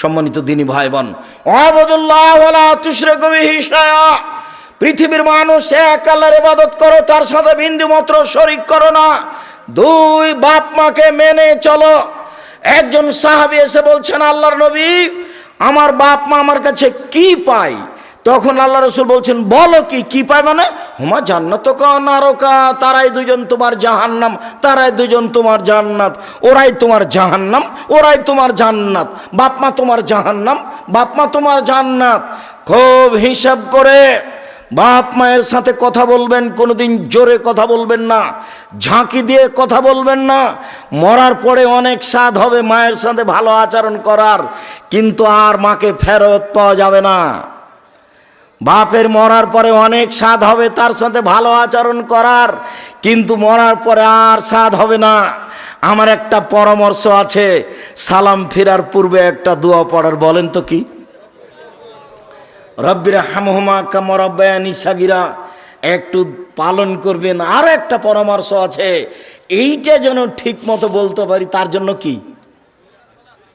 সম্মানিত দিনী ভাই বোন। পৃথিবীর মানুষ এক আল্লাহর ইবাদত করো, তার সাথে বিন্দু মাত্র শরিক করো না। দুই বাপ মাকে মেনে চলো। একজন সাহাবী এসে বলছেন, আল্লাহর নবী, আমার বাপ মা আমার কাছে কি পায়? তখন আল্লাহ রসুল বলছেন, বলো কি কি পায় মানে? হুমা জান্নাত নারকা, তারাই দুজন তোমার জাহান্নাম, তারাই দুজন তোমার জান্নাত, ওরাই তোমার জাহান্নাম, ওরাই তোমার জান্নাত বাপমা তোমার জাহান্নাম বাপমা তোমার জান্নাত। খুব হিসাব করে বাপ মায়ের সাথে কথা বলবেন, কোনোদিন জোরে কথা বলবেন না, ঝাঁকি দিয়ে কথা বলবেন না। মরার পরে অনেক স্বাদ হবে মায়ের সাথে ভালো আচরণ করার, কিন্তু আর মাকে ফেরত পাওয়া যাবে না। বাপের মরার পরে অনেক স্বাদ হবে, তার সাথে ভালো আচরণ করার, কিন্তু মরার পরে আর স্বাদ হবে না। আমার একটা পরামর্শ আছে, সালাম ফেরার পূর্বে একটা দোয়া পড়ার, বলেন তো কি? রব্বির হামহুমা কামরব্বায়ানি সাগিরা, একটু পালন করবেন। আর একটা পরামর্শ আছে, এইটা যেন ঠিক মতো বলতে পারি, তার জন্য কি?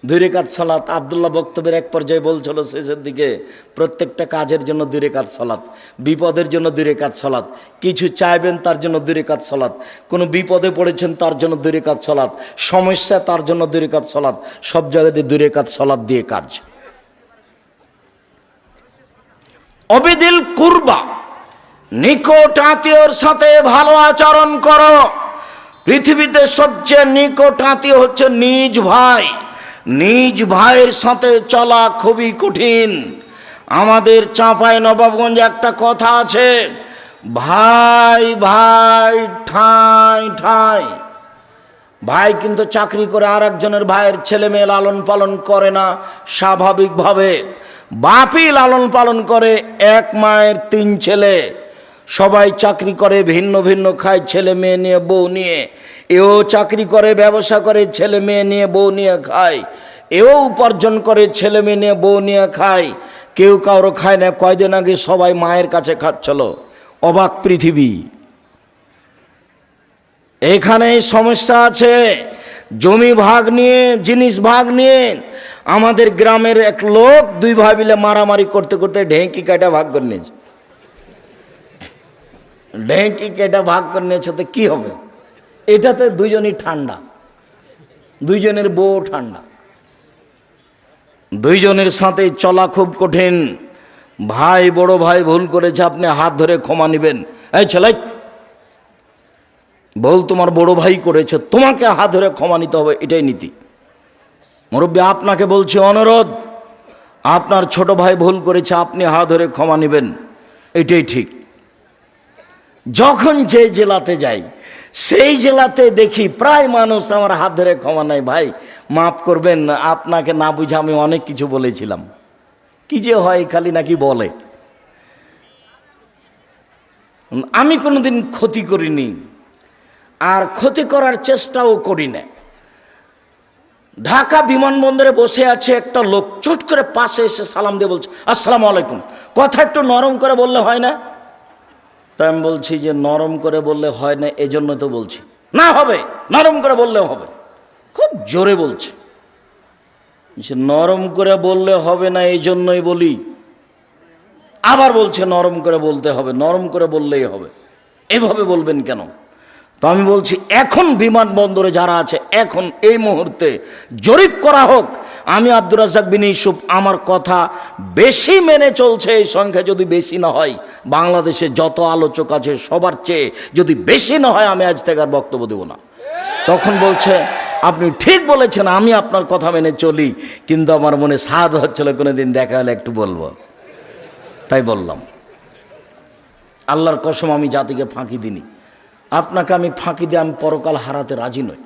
দুই রেখাত সালাত। আবদুল্লাহ বক্তব্যের এক পর্যায়ে বলছিল, শেষের দিকে প্রত্যেকটা কাজের জন্য দুই রেখাত সালাত, বিপদের জন্য দুই রেখাত সালাত, কিছু চাইবেন তার জন্য দুই রেখাত সালাত, কোনো বিপদে পড়েছেন তার জন্য দুই রেখাত সালাত, সমস্যা তার জন্য দুই রেখাত সালাত, সব জায়গাতে দুই রেখাত সালাত দিয়ে কাজ। অবিদিল কুরবা, নিকট আত্মীয়র সাথে ভালো আচরণ করো। পৃথিবীতে সবচেয়ে নিকট আত্মীয় হচ্ছে নিজ ভাই। নিজ ভাইয়ের সাথে চলা খুবই কঠিন। আমাদের চাঁপাই নবাবগঞ্জে একটা কথা আছে, ভাই ভাই, ঠাঁই ঠাঁই। ভাই কিন্তু চাকরি করে আর একজনের ভাইয়ের ছেলে মেয়ে লালন পালন করে না স্বাভাবিকভাবে। বাপই লালন পালন করে, এক মায়ের তিন ছেলে। সবাই চাকরি করে, ভিন্ন ভিন্ন খায়, ছেলে মেয়ে নিয়ে, বউ নিয়ে। এও চাকরি করে, ব্যবসা করে, ছেলে মেয়ে নিয়ে, বউ নিয়ে খায়। এও উপার্জন করে, ছেলে মেয়ে নিয়ে, বউ নিয়ে খায়। কেউ কারও খায় না। কয়দিন আগে সবাই মায়ের কাছে খাচ্ছিল। অবাক পৃথিবী। এখানে সমস্যা আছে। জমি ভাগ নিয়ে, জিনিস ভাগ নিয়ে, আমাদের গ্রামের এক লোক দুই ভাই মিলে মারামারি করতে করতে ঢেঁকি কাটা ভাগ করে নিয়েছে। ঢেঁকি কেটা ভাগ করে নিয়েছে, তো কী হবে? এটাতে দুজনই ঠান্ডা, দুইজনের বউ ঠান্ডা। দুইজনের সাথে চলা খুব কঠিন। ভাই বড় ভাই ভুল করেছে, আপনি হাত ধরে ক্ষমা নেবেন। এই ছেলে বল তোমার বড় ভাই করেছে, তোমাকে হাত ধরে ক্ষমা নিতে হবে, এটাই নীতি। মুরব্বী, আপনাকে বলছি অনুরোধ, আপনার ছোট ভাই ভুল করেছে, আপনি হাত ধরে ক্ষমা নেবেন, এটাই ঠিক। যখন যে জেলাতে যাই, সেই জেলাতে দেখি প্রায় মানুষ আমার হাত ধরে ক্ষমা নাই ভাই, মাফ করবেন, আপনাকে না বুঝে আমি অনেক কিছু বলেছিলাম। কি যে হয়, খালি নাকি বলে। আমি কোনোদিন ক্ষতি করিনি, আর ক্ষতি করার চেষ্টাও করি না ঢাকা বিমানবন্দরে বসে আছে একটা লোক, চট করে পাশে এসে সালাম দিয়ে বলছে, আসসালামু আলাইকুম। কথা একটু নরম করে বললে হয় না? তাই আমি বলছি যে নরম করে বললে হয় না এজন্য জন্য তো বলছি। না হবে, নরম করে বললেও হবে। খুব জোরে বলছে। নরম করে বললে হবে না এই জন্যই বলি। আবার বলছে নরম করে বলতে হবে, নরম করে বললেই হবে। এভাবে বলবেন কেন? তো আমি বলছি, এখন বিমানবন্দরে যারা আছে, এখন এই মুহূর্তে জরিপ করা হোক। আমি আব্দুর রাজাক বিন ইউসুফ, আমার কথা বেশি মেনে চলছে এই সংখ্যা যদি বেশি না হয়। বাংলাদেশে যত আলোচক আছে সবার চেয়ে যদি বেশি না হয়, আমি আজ থেকে আর বক্তব্য দেব না। তখন বলছে, আপনি ঠিক বলেছেন, আমি আপনার কথা মেনে চলি, কিন্তু আমার মনে স্বাদ হচ্ছিল কোনো দিন দেখা হলে একটু বলব। তাই বললাম। আল্লাহর কসম, আমি জাতিকে ফাঁকি দিনি আপনাকে আমি ফাঁকি দিয়ে আমি পরকাল হারাতে রাজি নই।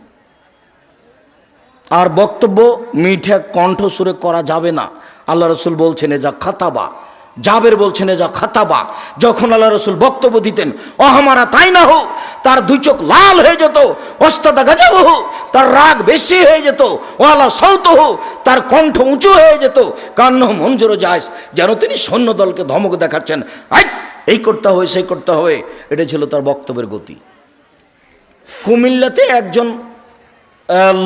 আর বক্তব্য মিঠে কণ্ঠ সুরে করা যাবে না। আল্লাহ রসুল বলছেন এ যা খাতাবা। জাবের বলছেন যা খাতাবা। যখন আল্লাহ রসুল বক্তব্য দিতেন ও আমারা তাই না হোক তার দুই চোখ লাল হয়ে যেত, ওস্তাদা গাজাব হোক তার রাগ বেশি হয়ে যেত ও আল্লাহ সৌত হোক তার কণ্ঠ উঁচু হয়ে যেত কান্ন মঞ্জুরও যায় যেন তিনি সৈন্য দলকে ধমক দেখাচ্ছেন আই এই করতে হবে, সেই করতে হবে, এটা ছিল তার বক্তব্যের গতি। কুমিল্লাতে একজন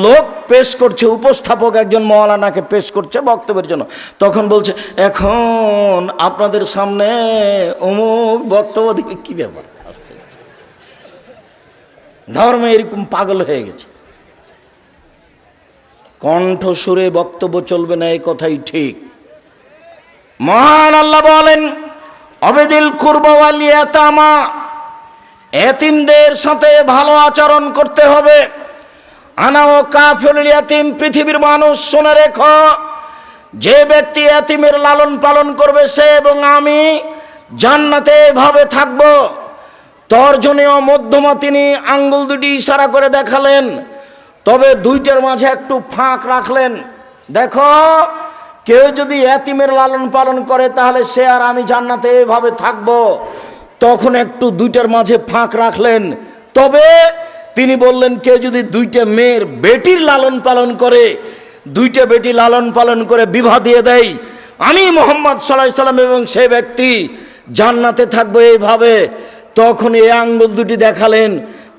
লোক পেশ করছে, উপস্থাপক একজন মৌলানাকে পেশ করছে বক্তব্যের জন্য। তখন বলছে, এখন আপনাদের সামনে অমুক বক্তব্য দিবে কি ব্যাপার? ধর্ম এরকম পাগল হয়ে গেছে। কণ্ঠ সুরে বক্তব্য চলবে না এই কথাই ঠিক। মহান আল্লাহ বলেন অবেদিল কুরবাওয়ালিয়াতামা এতিমদের সাথে ভালো আচরণ করতে হবে। আনা ও পৃথিবীর মানুষ শুনে রেখ, যে ব্যক্তি এতিমের লালন পালন করবে সে এবং আমি জান্নাতে ভাবে থাকব। তর্জনীয় মধ্যমা তিনি আঙ্গুল দুটি ইশারা করে দেখালেন, তবে দুইটার মাঝে একটু ফাঁক রাখলেন। দেখো কেউ যদি এতিমের লালন পালন করে, তাহলে সে আর আমি জান্নাতে এভাবে থাকব। তখন একটু দুইটার মাঝে ফাঁক রাখলেন। তবে তিনি বললেন, কেউ যদি দুইটা মেয়ের বেটির লালন পালন করে, দুইটা বেটি লালন পালন করে বিবাহ দিয়ে দেয়, আমি মোহাম্মদ সাল্লাহ সাল্লাম এবং সে ব্যক্তি জান্নাতে থাকব এইভাবে। তখন এই আঙ্গুল দুটি দেখালেন,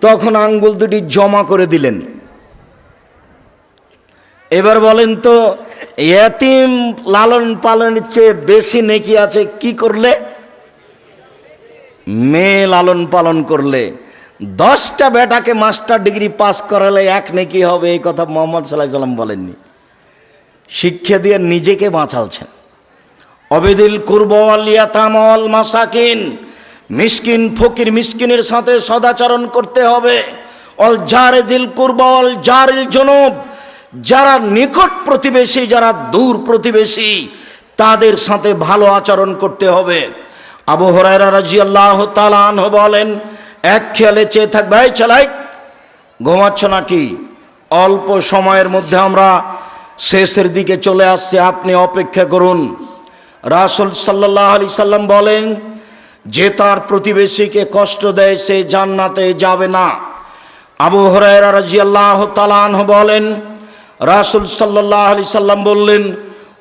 তখন আঙ্গুল দুটি জমা করে দিলেন। এবার বলেন তো এতিম লালন পালনের চেয়ে বেশি নেকি আছে, কি করলে? মেয়ে লালন পালন করলে। দশটা বেটাকে মাস্টার ডিগ্রি পাস করালে এক নেকি হবে, এই কথা মোহাম্মদ সাল্লাহ সাল্লাম বলেননি। শিক্ষা দিয়ে নিজেকে বাঁচালছেন। অবেদিল কুরবালিয়াতামল মাসাকিন, মিসকিন ফকির মিসকিনের সাথে সদাচরণ করতে হবে। অল জারে দিল কুরবা অল জারিল জনব যারা নিকট প্রতিবেশী, যারা দূর প্রতিবেশী, তাদের সাথে ভালো আচরণ করতে হবে। আবু হরাইরা রাজি আল্লাহ তালান বলেন, এক খেয়ালে চেয়ে থাকবে এই চালাই ঘুমাচ্ছ নাকি? অল্প সময়ের মধ্যে আমরা শেষের দিকে চলে আসছে, আপনি অপেক্ষা করুন। রাসুল সাল্লাহ আলি সাল্লাম বলেন, যে তার প্রতিবেশীকে কষ্ট দেয়, সে জান্নাতে যাবে না। আবু হরাইরা রাজিয়াল্লাহ তালানহ বলেন রাসুল সাল্লাহ আলি সাল্লাম বললেন,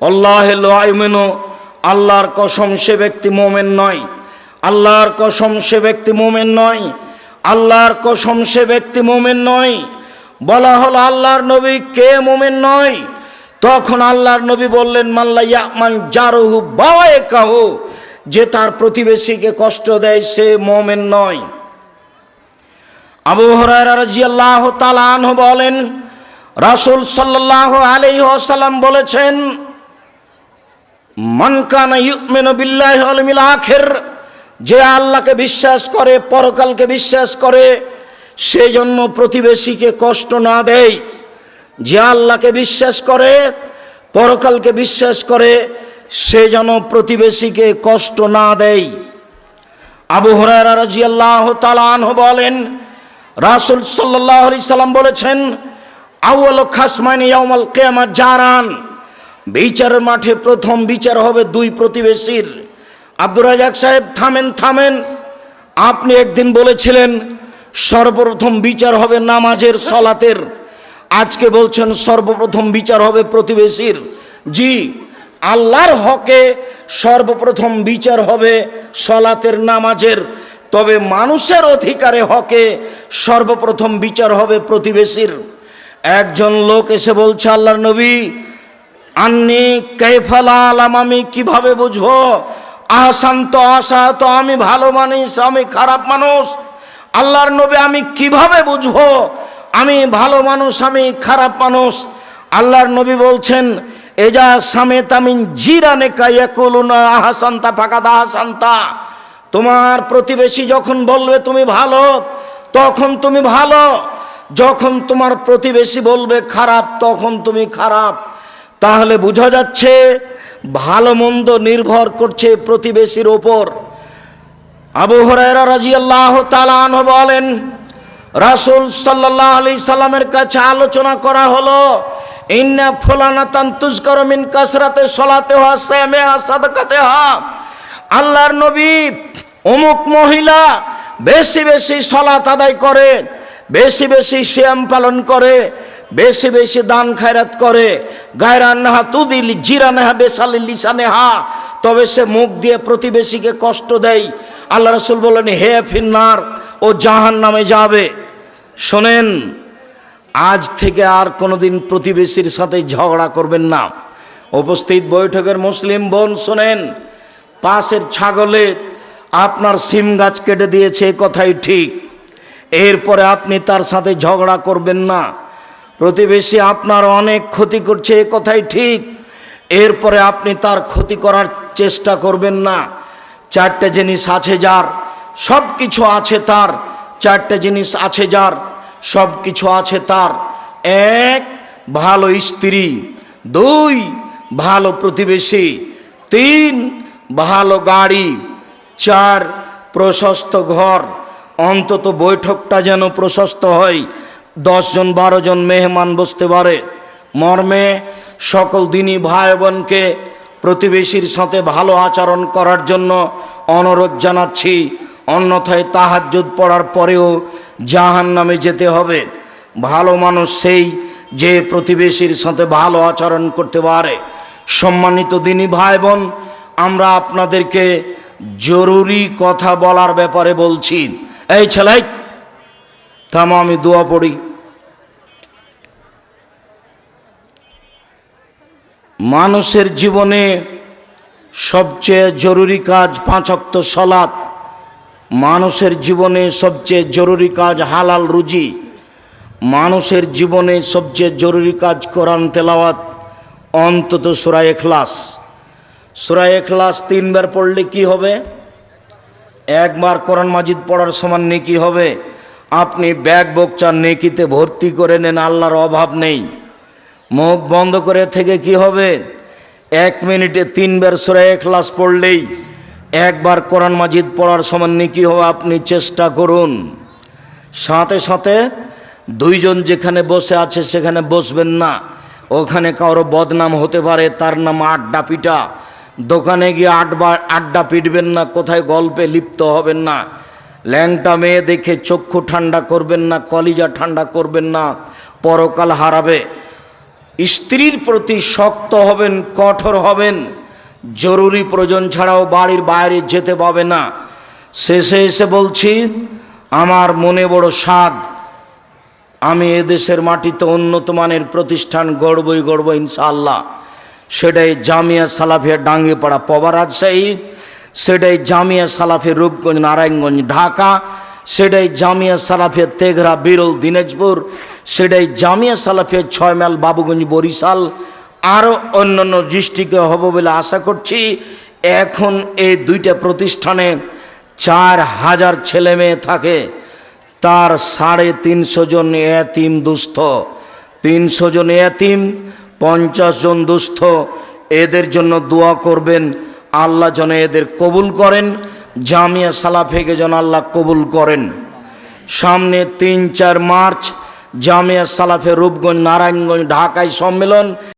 আল্লাহ আইমেনো আল্লাহর কসম সে ব্যক্তি মোমেন নয়। আল্লাহর কসম সে ব্যক্তি মোমেন নয়। আল্লাহর কসম সে ব্যক্তি মোমেন নয়। বলা হলো, আল্লাহর নবী কে মোমেন নয়? তখন আল্লাহর নবী বললেন মাল্লা ইয়ামান জারুহু বাওয়ায়ে কাহু যে তার প্রতিবেশীকে কষ্ট দেয়, সে মোমেন নয়। আবু হরাইরা রাদিয়াল্লাহু তাআলা আনহু বলেন রাসূল সাল্লাল্লাহু আলাইহি ওয়াসাল্লাম বলেছেন, মান কানা ইউমিনু বিল্লাহি যে আল্লাহকে বিশ্বাস করে, পরকালকে বিশ্বাস করে, সেই জন্য প্রতিবেশীকে কষ্ট না দেয়। যে আল্লাহকে বিশ্বাস করে, পরকালকে বিশ্বাস করে, সে যেন প্রতিবেশীকে কষ্ট না দেয়। আবু হরারা রাজিয়াল্লাহ তালানহ বলেন, রাসুল সাল্লাহ আলি সাল্লাম বলেছেন আউ্ল খাসমাইনি ইয়াউমাল কেয়ামা জারান। বিচারের মাঠে প্রথম বিচার হবে দুই প্রতিবেশীর। আব্দুর রাজাক সাহেব, থামেন থামেন। আপনি একদিন বলেছিলেন, সর্বপ্রথম বিচার হবে নামাজের সলাতের। আজকে বলছেন, সর্বপ্রথম বিচার হবে প্রতিবেশীর। জি, আল্লাহর হকে সর্বপ্রথম বিচার হবে সলাতের, নামাজের। তবে মানুষের অধিকারে হকে সর্বপ্রথম বিচার হবে প্রতিবেশীর। একজন লোক এসে বলছে, আল্লাহর নবী, আন্নি কেফালা আলাম, আমি কীভাবে বুঝব? আসান্ত আশা তো আমি ভালো মানুষ, আমি খারাপ মানুষ। আল্লাহর নবী, আমি কীভাবে বুঝব? আমি ভালো মানুষ, আমি খারাপ মানুষ। আল্লাহর নবী বলছেন, এজা সামেত আমি জিরানে কাইয়া কলুনা আহাসান্তা ফাঁকাদা আহাসান্তা। তোমার প্রতিবেশী যখন বলবে, তুমি ভালো, তখন তুমি ভালো। যখন তোমার প্রতিবেশী বলবে খারাপ, তখন তুমি খারাপ। তাহলে বোঝা যাচ্ছে ভালো মন্দ নির্ভর করছে প্রতিবেশীর ওপর। আবু হরাইরা রাজি আল্লাহ তালান বলেন, রাসুল সাল্লাহ আলি সাল্লামের কাছে আলোচনা করা হলো, ইন্না ফুলানা তান্তুজ করমিন কাসরাতে সলাতে হা শ্যামে হা হা আল্লাহর নবী অমুক মহিলা বেশি বেশি সলাত আদায় করে বেশি বেশি শ্যাম পালন করে, বেশি বেশি দান খায়রাত করে। গায়রান নাহা তুদিল জিরা নেহা বেসালি, লিসা নেহা। তবে সে মুখ দিয়ে প্রতিবেশীকে কষ্ট দেয়। আল্লাহ রসুল বলেন হে ফিন্নার, ও জাহান নামে যাবে। শোনেন, আজ থেকে আর কোনোদিন প্রতিবেশীর সাথে ঝগড়া করবেন না। উপস্থিত বৈঠকের মুসলিম বোন, শোনেন, পাশের ছাগলে আপনার সিম গাছ কেটে দিয়েছে কথাই ঠিক। এরপরে আপনি তার সাথে ঝগড়া করবেন না। প্রতিবেশী আপনার অনেক ক্ষতি করছে, এ কথাই ঠিক। এরপরে আপনি তার ক্ষতি করার চেষ্টা করবেন না। চারটে জিনিস আছে যার সব কিছু আছে তার। চারটে জিনিস আছে যার সব কিছু আছে তার। এক, ভালো স্ত্রী। দুই, ভালো প্রতিবেশী। তিন, ভালো গাড়ি। চার, প্রশস্ত ঘর। অন্তত বৈঠকটা যেন প্রশস্ত হয়। দশজন বারো জন মেহমান বসতে পারে। মর্মে সকল দিনই ভাই বোনকে প্রতিবেশীর সাথে ভালো আচরণ করার জন্য অনুরোধ জানাচ্ছি। অন্যথায় তাহাজ্জুদ পড়ার পরেও জাহান নামে যেতে হবে। ভালো মানুষ সেই যে প্রতিবেশীর সাথে ভালো আচরণ করতে পারে। সম্মানিত দিনী ভাই বোন আমরা আপনাদেরকে জরুরি কথা বলার ব্যাপারে বলছি। এই ছেলাই থামো, আমি দোয়া পড়ি। মানুষের জীবনে সবচেয়ে জরুরি কাজ পাঁচক্ত সলাৎ মানুষের জীবনে সবচেয়ে জরুরি কাজ হালাল রুজি। মানুষের জীবনে সবচেয়ে জরুরি কাজ কোরআন তেলাওয়াত, অন্তত সুরায় এখলাস সুরায় এখলাস তিনবার পড়লে কি হবে? একবার কোরআন মাজিদ পড়ার সমান নেকি হবে। আপনি ব্যাগ বকচার নেকিতে ভর্তি করে নেন, আল্লাহর অভাব নেই। মুখ বন্ধ করে থেকে কি হবে? এক মিনিটে তিনবার সুরায় এখলাস পড়লেই একবার কোরআন মাজিদ পড়ার সমান নেকি হবে, আপনি চেষ্টা করুন। সাথে সাথে দুইজন যেখানে বসে আছে সেখানে বসবেন না। ওখানে কারও বদনাম হতে পারে, তার নাম আড্ডা পিটা। দোকানে গিয়ে আড্ডা আড্ডা পিটবেন না, কোথায় গল্পে লিপ্ত হবেন না। ল্যাংটা মেয়ে দেখে চক্ষু ঠান্ডা করবেন না, কলিজা ঠান্ডা করবেন না, পরকাল হারাবে। স্ত্রীর প্রতি শক্ত হবেন, কঠোর হবেন। জরুরি প্রয়োজন ছাড়াও বাড়ির বাইরে যেতে পাবে না। শেষে এসে বলছি, আমার মনে বড় স্বাদ। আমি এদেশের মাটিতে উন্নত মানের প্রতিষ্ঠান গড়বই গড়ব ইনশাআল্লাহ। সেটাই জামিয়া সালাফিয়া ডাঙ্গিপাড়া পবা রাজশাহী, সেটাই জামিয়া সালাফিয়া রূপগঞ্জ, নারায়ণগঞ্জ, ঢাকা, সেটাই জামিয়া সালাফিয়া তেঘরা, বিরল দিনাজপুর, সেটাই জামিয়া সালাফিয়া ছয় মাইল বাবুগঞ্জ, বরিশাল, আরও অন্যান্য ডিস্ট্রিক্টে হব বলে আশা করছি। এখন এই দুইটা প্রতিষ্ঠানে চার হাজার ছেলে মেয়ে থাকে। তার সাড়ে তিনশো জন এতিম দুস্থ। তিনশো জন এতিম পঞ্চাশ জন দুস্থ, এদের জন্য দোয়া করবেন। আল্লাহ যেন এদের কবুল করেন, জামিয়া সালাফেকে যেন আল্লাহ কবুল করেন। সামনে তিন চার মার্চ, জামিয়া সালাফে রূপগঞ্জ, নারায়ণগঞ্জ, ঢাকায় সম্মেলন।